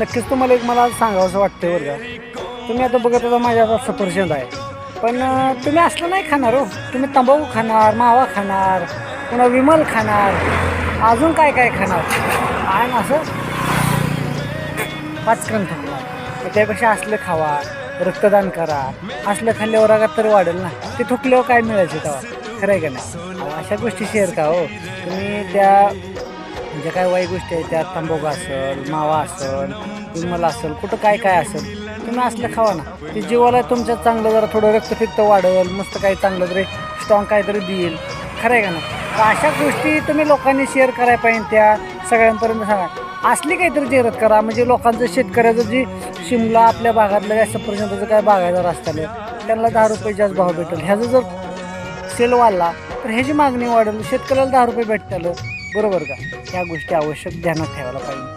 नक्कीच तुम्हाला एक मला सांगावं असं वाटतं बरं का. तुम्ही आता बघत होता माझ्या आता सफरचंद आहे. पण तुम्ही असलं नाही खाणार हो. तुम्ही तंबाखू खाणार मावा खाणार पुन्हा विमल खाणार अजून काय काय खाणार? आणि असं पाचक्रम खाणार. त्यापेक्षा असलं खावा रक्तदान करा. असलं खाल्ल्यावर रागात तर वाढेल ना. ते थुकल्यावर काय मिळायचं तेव्हा? खरं आहे का नाही? अशा गोष्टी शेअर का हो. तुम्ही त्या म्हणजे काय वाईट गोष्टी आहेत त्यात तंबाखू असेल मावा असेल विमल असेल कुठं काय काय असेल तुम्ही असलं खावा ना. ते जीवाला तुमच्या चांगलं जरा थोडं रक्तफिक्त वाढेल मस्त काही चांगलं तरी स्ट्रॉंग काहीतरी देईल. खरं आहे का ना तर अशा गोष्टी तुम्ही लोकांनी शेअर करायला पाहिजे त्या सगळ्यांपर्यंत सांगा. असली काहीतरी जाहिरात करा म्हणजे लोकांचं शेतकऱ्याचं जी शिमला आपल्या भागातलं काय सफरचंदाचं काय बागायचं रस्त्याला त्यांना दहा रुपये जास्त भाव भेटेल. ह्याचं जर सेल वाढला तर ह्याची मागणी वाढेल. शेतकऱ्याला दहा रुपये भेटतालं. बरोबर का? ह्या गोष्टी आवश्यक ध्यानात ठेवायला पाहिजे.